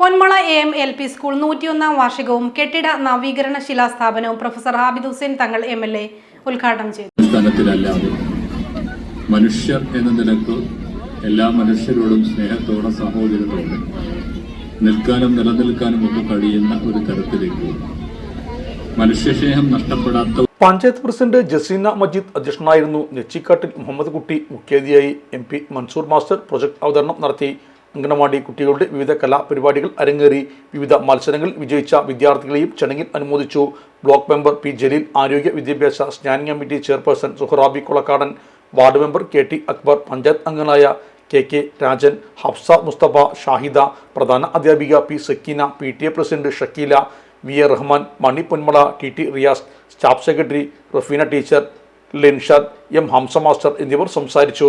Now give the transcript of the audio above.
Ponmala A M L P school നൂറ്റിയൊന്നാം വാർഷികവും കെട്ടിട നവീകരണ ശിലാസ്ഥാപനവും professor Habid Hussain Thangal M L A ഉദ്ഘാടനം ചെയ്തു. മനുഷ്യർ എന്ന നിലയ്ക്ക് എല്ലാ മനുഷ്യരോടും സ്നേഹത്തോടെ സഹോദരത്തോടെ നിൽക്കാനും നിലനിൽക്കാനും ഒക്കെ കഴിയുന്ന ഒരു തരത്തിലേക്ക് മനുഷ്യസ്നേഹം നഷ്ടപ്പെടാത്ത പഞ്ചായത്ത് പ്രസിഡന്റ് ജസീന മജീദ് അധ്യക്ഷനായിരുന്നു നെച്ചിക്കാട്ടിൽ മുഹമ്മദ് കുട്ടി മുഖ്യാതിഥിയായി M P Mansoor master project അവതരണം നടത്തി. അംഗനവാടി കുട്ടികളുടെ വിവിധ കലാപരിപാടികൾ അരങ്ങേറി. വിവിധ മത്സരങ്ങളിൽ വിജയിച്ച വിദ്യാർത്ഥികളെയും ചടങ്ങിൽ അനുമോദിച്ചു. ബ്ലോക്ക് മെമ്പർ പി ജലീൽ ആരോഗ്യ വിദ്യാഭ്യാസ standing committee chairperson Suharabi Kolakkadan ward member K T Akbar panchayat അംഗങ്ങളായ കെ കെ രാജൻ ഹഫ്സ മുസ്തഫ ഷാഹിദ പ്രധാന അധ്യാപിക P Sakeena P T A president Shakeela V A Rahman Mani Ponmala T T Riyas staff secretary Rafeena teacher Linshad M Hamza master എന്നിവർ സംസാരിച്ചു.